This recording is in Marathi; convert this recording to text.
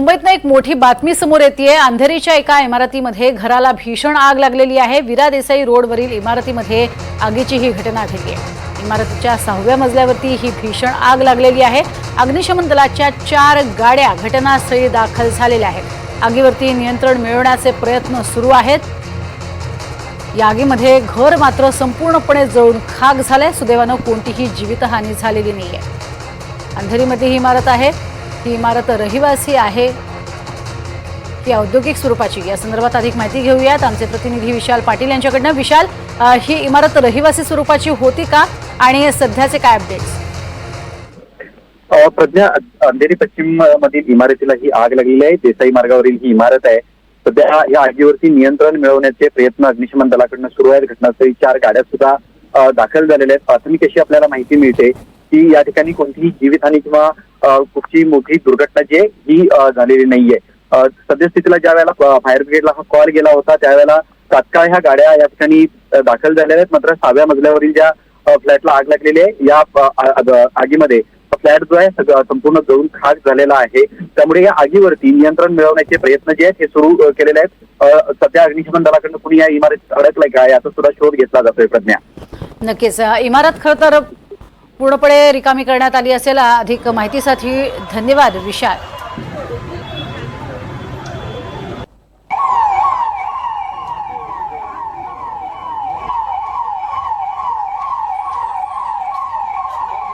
मुंबईतनं एक मोठी बातमी समोर येते अंधेरीच्या एका इमारतीमध्ये घराला भीषण आग लागलेली आहे. विरा देसाई रोडवरील इमारतीमध्ये आगीची ही घटना घडली आहे. इमारतीच्या सहाव्या मजल्यावरती ही भीषण आग लागलेली आहे. अग्निशमन दलाच्या चार गाड्या घटनास्थळी दाखल झालेल्या आहेत. आगीवरती नियंत्रण मिळवण्याचे प्रयत्न सुरू आहेत. या आगीमध्ये घर मात्र संपूर्णपणे जळून खाक झालंय. सुदैवानं कोणतीही जीवितहानी झालेली नाही आहे अंधेरीमध्ये ही इमारत आहे. ही इमारत रहिवासी आहे. ही औद्योगिक स्वरूपाची. या संदर्भात अधिक माहिती घेऊयात. आमचे प्रतिनिधी विशाल पाटील यांच्याकडनं. विशाल ही इमारत रहिवासी स्वरूपाची होती का? आणि सध्याचे काय अपडेट्स प्रज्ञा अंधेरी पश्चिम मधील इमारतीला ही आग लागलेली आहे. देसाई मार्गावरील ही इमारत आहे. सध्या या आगीवरती नियंत्रण मिळवण्याचे प्रयत्न अग्निशमन दलाकडनं सुरू आहेत. घटनास्थळी चार गाड्या सुद्धा दाखल झालेल्या आहेत. प्राथमिक अशी आपल्याला माहिती मिळते की या ठिकाणी कोणतीही जीवितहानी किंवा कुठची मोठी दुर्घटना जी आहे ही झालेली नाहीये. सद्यस्थितीला ज्या वेळेला फायर ब्रिगेडला हा कॉल गेला होता त्यावेळेला तात्काळ ह्या गाड्या या ठिकाणी दाखल झालेल्या आहेत. मात्र सहाव्या मजल्यावरील ज्या फ्लॅटला आग लागलेली आहे या आगीमध्ये फ्लॅट जो आहे सगळं संपूर्ण जळून खाक झालेला आहे. त्यामुळे या आगीवरती नियंत्रण मिळवण्याचे प्रयत्न जे आहेत हे सुरू केलेले आहेत. सध्या अग्निशमन दलाकडनं कुणी या इमारतीत अडकलाय का? याचा सुद्धा शोध घेतला जातोय प्रज्ञा. नक्कीच. इमारत खरं तर पूर्णपणे रिकामी करण्यात आली असेल. अधिक माहितीसाठी धन्यवाद विशाल.